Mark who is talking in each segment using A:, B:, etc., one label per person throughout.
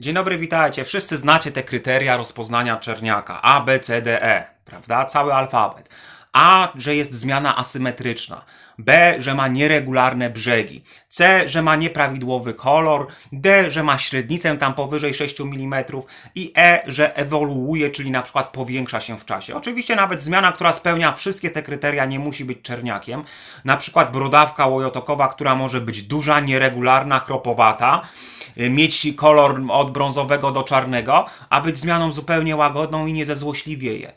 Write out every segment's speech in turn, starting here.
A: Dzień dobry, witajcie. Wszyscy znacie te kryteria rozpoznania czerniaka. A, B, C, D, E, prawda? Cały alfabet. A, że jest zmiana asymetryczna. B, że ma nieregularne brzegi. C, że ma nieprawidłowy kolor. D, że ma średnicę tam powyżej 6 mm. I E, że ewoluuje, czyli na przykład powiększa się w czasie. Oczywiście nawet zmiana, która spełnia wszystkie te kryteria nie musi być czerniakiem. Na przykład brodawka łojotokowa, która może być duża, nieregularna, chropowata mieć kolor od brązowego do czarnego, a być zmianą zupełnie łagodną i nie zezłośliwieje.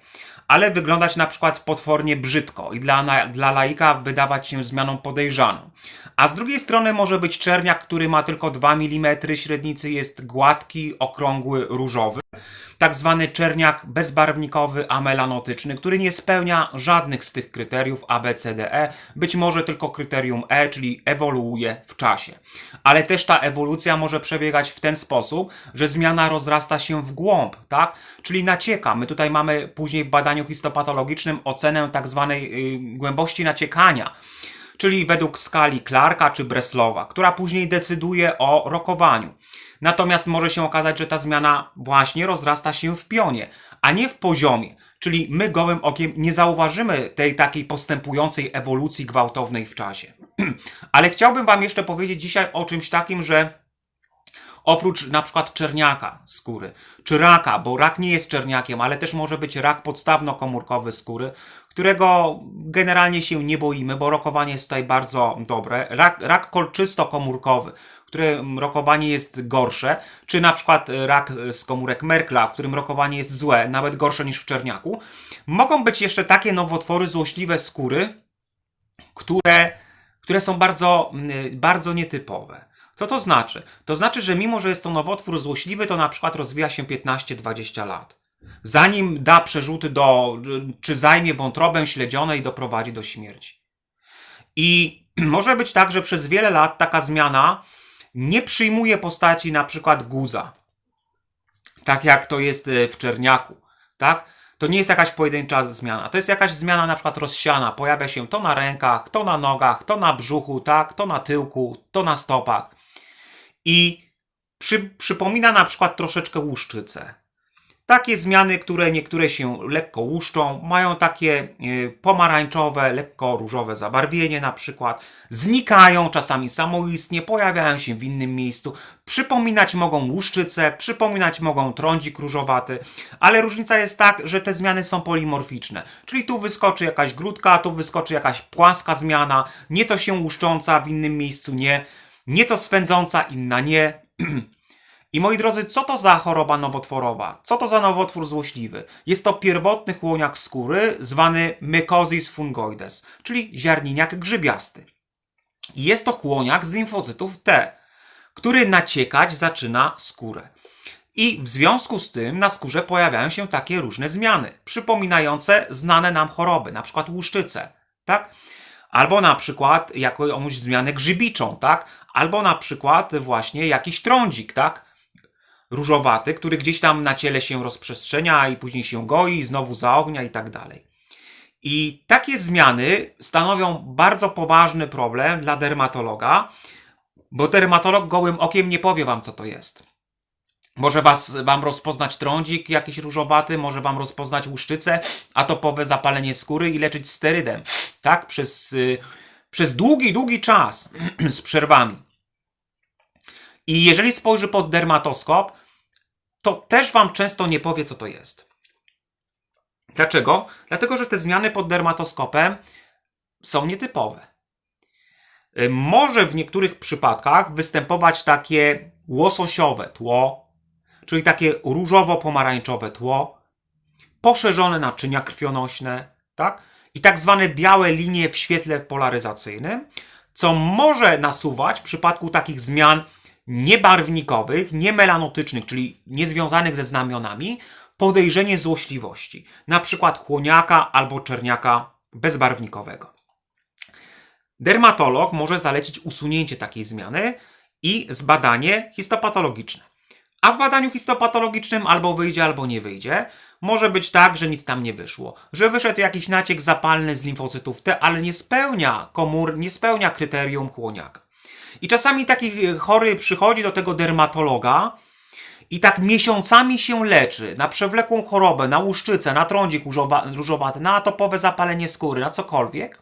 A: Ale wyglądać na przykład potwornie brzydko i dla, dla laika wydawać się zmianą podejrzaną. A z drugiej strony może być czerniak, który ma tylko 2 mm średnicy, jest gładki, okrągły, różowy. Tak zwany czerniak bezbarwnikowy, amelanotyczny, który nie spełnia żadnych z tych kryteriów A, B, C, D, E, być może tylko kryterium E, czyli ewoluuje w czasie. Ale też ta ewolucja może przebiegać w ten sposób, że zmiana rozrasta się w głąb, tak? Czyli nacieka. My tutaj mamy później w badaniu histopatologicznym ocenę tak zwanej y, głębości naciekania czyli według skali Clarka czy Breslowa, która później decyduje o rokowaniu. Natomiast może się okazać, że ta zmiana właśnie rozrasta się w pionie, a nie w poziomie. Czyli my gołym okiem nie zauważymy tej takiej postępującej ewolucji gwałtownej w czasie. Ale chciałbym Wam jeszcze powiedzieć dzisiaj o czymś takim, że oprócz na przykład czerniaka skóry, czy raka, bo rak nie jest czerniakiem, ale też może być rak podstawno-komórkowy skóry, którego generalnie się nie boimy, bo rokowanie jest tutaj bardzo dobre. Rak, rak kolczysto-komórkowy, który rokowanie jest gorsze, czy na przykład rak z komórek Merkla, w którym rokowanie jest złe, nawet gorsze niż w czerniaku. Mogą być jeszcze takie nowotwory złośliwe skóry, które, które są bardzo, mm, bardzo nietypowe. Co to znaczy? To znaczy, że mimo, że jest to nowotwór złośliwy, to na przykład rozwija się 15-20 lat. Zanim da przerzuty do, czy zajmie wątrobę śledzione i doprowadzi do śmierci. I może być tak, że przez wiele lat taka zmiana nie przyjmuje postaci na przykład guza. Tak jak to jest e, w czerniaku, tak? To nie jest jakaś pojedyncza zmiana. To jest jakaś zmiana na przykład rozsiana. Pojawia się to na rękach, to na nogach, to na brzuchu, tak? To na tyłku, to na stopach. I przy, przypomina na przykład troszeczkę łuszczycę. Takie zmiany, które niektóre się lekko łuszczą, mają takie y, pomarańczowe, lekko różowe zabarwienie na przykład, znikają czasami samoistnie, pojawiają się w innym miejscu, przypominać mogą łuszczycę, przypominać mogą trądzik różowaty, ale różnica jest tak, że te zmiany są polimorficzne, czyli tu wyskoczy jakaś grudka, tu wyskoczy jakaś płaska zmiana, nieco się łuszcząca, w innym miejscu nie, nieco swędząca, inna nie. I moi drodzy, co to za choroba nowotworowa? Co to za nowotwór złośliwy? Jest to pierwotny chłoniak skóry zwany Mycosis fungoides, czyli ziarniniak grzybiasty. Jest to chłoniak z limfocytów T, który naciekać zaczyna skórę. I w związku z tym na skórze pojawiają się takie różne zmiany, przypominające znane nam choroby, na przykład łuszczycę, tak? Albo na przykład jakąś zmianę grzybiczą, tak? Albo na przykład właśnie jakiś trądzik, tak? różowaty, który gdzieś tam na ciele się rozprzestrzenia i później się goi, znowu zaognia i tak dalej. I takie zmiany stanowią bardzo poważny problem dla dermatologa, bo dermatolog gołym okiem nie powie wam, co to jest. Może was, wam rozpoznać trądzik jakiś różowaty, może wam rozpoznać łuszczycę, atopowe zapalenie skóry i leczyć sterydem. Tak? Przez, y, przez długi, długi czas z przerwami. I jeżeli spojrzy pod dermatoskop, to też Wam często nie powie, co to jest. Dlaczego? Dlatego, że te zmiany pod dermatoskopem są nietypowe. Y, Może w niektórych przypadkach występować takie łososiowe tło, czyli takie różowo-pomarańczowe tło, poszerzone naczynia krwionośne, tak? I tak zwane białe linie w świetle polaryzacyjnym, co może nasuwać w przypadku takich zmian niebarwnikowych, niemelanotycznych, czyli niezwiązanych ze znamionami, podejrzenie złośliwości, na przykład chłoniaka albo czerniaka bezbarwnikowego. Dermatolog może zalecić usunięcie takiej zmiany i zbadanie histopatologiczne. A w badaniu histopatologicznym albo wyjdzie, albo nie wyjdzie. Może być tak, że nic tam nie wyszło. Że wyszedł jakiś naciek zapalny z limfocytów T, ale nie spełnia komór, nie spełnia kryterium chłoniaka. I czasami taki chory przychodzi do tego dermatologa i tak miesiącami się leczy na przewlekłą chorobę, na łuszczycę, na trądzik różowa- różowaty, na atopowe zapalenie skóry, na cokolwiek,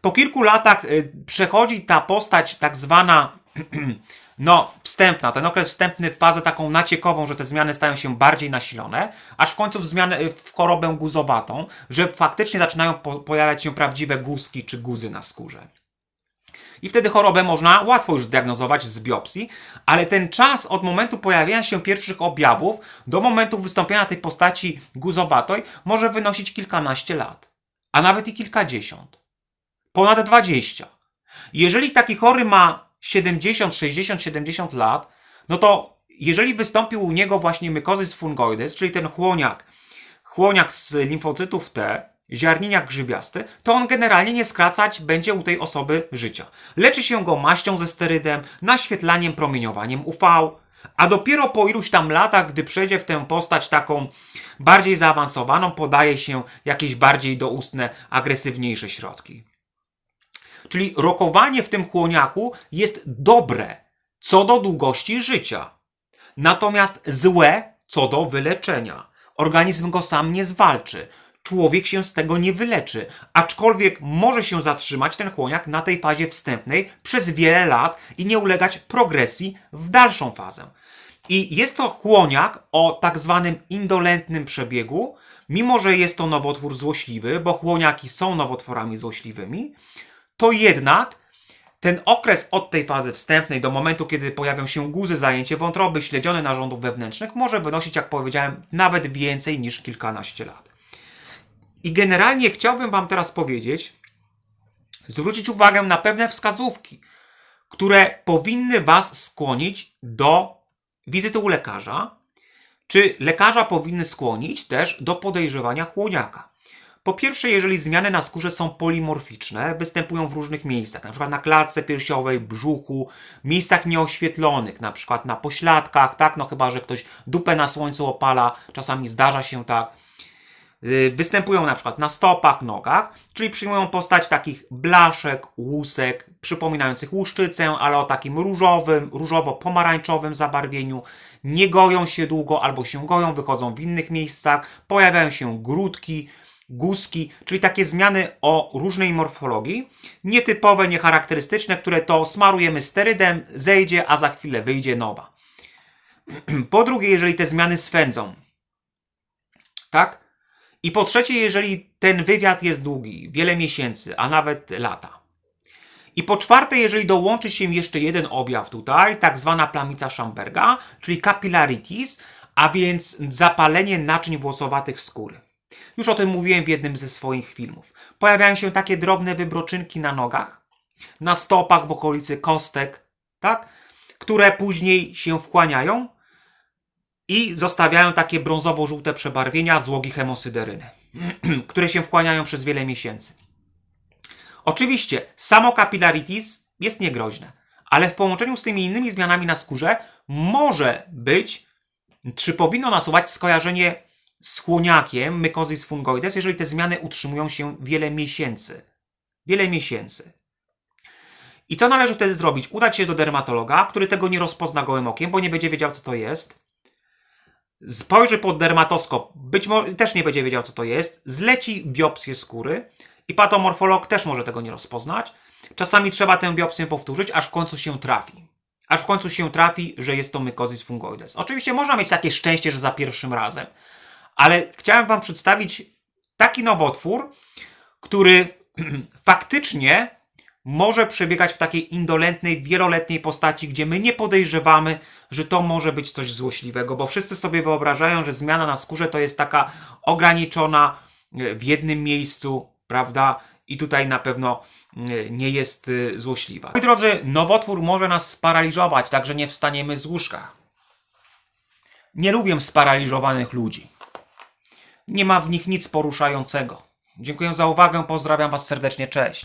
A: po kilku latach y, przechodzi ta postać tak zwana no, wstępna, ten okres wstępny fazę taką naciekową, że te zmiany stają się bardziej nasilone, aż w końcu w zmianę, w chorobę guzowatą, że faktycznie zaczynają po, pojawiać się prawdziwe guzki czy guzy na skórze. I wtedy chorobę można łatwo już zdiagnozować z biopsji, ale ten czas od momentu pojawienia się pierwszych objawów do momentu wystąpienia tej postaci guzowatej może wynosić kilkanaście lat, a nawet i kilkadziesiąt. Ponad 20. Jeżeli taki chory ma 70, 60, 70 lat, no to jeżeli wystąpił u niego właśnie mykozys fungoides, czyli ten chłoniak, chłoniak z limfocytów T, ziarniniak grzybiasty, to on generalnie nie skracać będzie u tej osoby życia. Leczy się go maścią ze sterydem, naświetlaniem, promieniowaniem UV, a dopiero po iluś tam latach, gdy przejdzie w tę postać taką bardziej zaawansowaną, podaje się jakieś bardziej doustne, agresywniejsze środki. Czyli rokowanie w tym chłoniaku jest dobre co do długości życia. Natomiast złe co do wyleczenia. Organizm go sam nie zwalczy. Człowiek się z tego nie wyleczy, aczkolwiek może się zatrzymać ten chłoniak na tej fazie wstępnej przez wiele lat i nie ulegać progresji w dalszą fazę. I jest to chłoniak o tak zwanym indolentnym przebiegu, mimo że jest to nowotwór złośliwy, bo chłoniaki są nowotworami złośliwymi, to jednak ten okres od tej fazy wstępnej do momentu, kiedy pojawią się guzy, zajęcie wątroby, śledzione narządów wewnętrznych, może wynosić, jak powiedziałem, nawet więcej niż kilkanaście lat. I generalnie chciałbym Wam teraz powiedzieć, zwrócić uwagę na pewne wskazówki, które powinny Was skłonić do wizyty u lekarza, czy lekarza powinny skłonić też do podejrzewania chłoniaka. Po pierwsze, jeżeli zmiany na skórze są polimorficzne, występują w różnych miejscach, przykład na klatce piersiowej, brzuchu, miejscach nieoświetlonych, przykład na pośladkach, tak, no chyba, że ktoś dupę na słońcu opala, czasami zdarza się tak. Yy, Występują na przykład na stopach, nogach, czyli przyjmują postać takich blaszek, łusek, przypominających łuszczycę, ale o takim różowym, różowo-pomarańczowym zabarwieniu. Nie goją się długo albo się goją, wychodzą w innych miejscach, pojawiają się grudki, guzki, czyli takie zmiany o różnej morfologii, nietypowe, niecharakterystyczne, które to smarujemy sterydem, zejdzie, a za chwilę wyjdzie nowa. Po drugie, jeżeli te zmiany swędzą, tak? I po trzecie, jeżeli ten wywiad jest długi, wiele miesięcy, a nawet lata. I po czwarte, jeżeli dołączy się jeszcze jeden objaw tutaj, tak zwana plamica Schamberga, czyli capillaritis, a więc zapalenie naczyń włosowatych skóry. Już o tym mówiłem w jednym ze swoich filmów. Pojawiają się takie drobne wybroczynki na nogach, na stopach, w okolicy kostek, tak? Które później się wchłaniają i zostawiają takie brązowo-żółte przebarwienia złogi hemosyderyny, które się wchłaniają przez wiele miesięcy. Oczywiście, samo capillaritis jest niegroźne, ale w połączeniu z tymi innymi zmianami na skórze może być, czy powinno nasuwać skojarzenie z chłoniakiem mykozis fungoides, jeżeli te zmiany utrzymują się wiele miesięcy. Wiele miesięcy. I co należy wtedy zrobić? Udać się do dermatologa, który tego nie rozpozna gołym okiem, bo nie będzie wiedział, co to jest. Spojrzy pod dermatoskop, być może też nie będzie wiedział, co to jest. Zleci biopsję skóry i patomorfolog też może tego nie rozpoznać. Czasami trzeba tę biopsję powtórzyć, aż w końcu się trafi. Aż w końcu się trafi, że jest to mykozis fungoides. Oczywiście można mieć takie szczęście, że za pierwszym razem. Ale chciałem Wam przedstawić taki nowotwór, który faktycznie może przebiegać w takiej indolentnej, wieloletniej postaci, gdzie my nie podejrzewamy, że to może być coś złośliwego, bo wszyscy sobie wyobrażają, że zmiana na skórze to jest taka ograniczona e, w jednym miejscu, prawda? I tutaj na pewno e, nie jest e, złośliwa. Moi drodzy, nowotwór może nas sparaliżować, tak że nie wstaniemy z łóżka. Nie lubię sparaliżowanych ludzi. Nie ma w nich nic poruszającego. Dziękuję za uwagę, pozdrawiam Was serdecznie, cześć.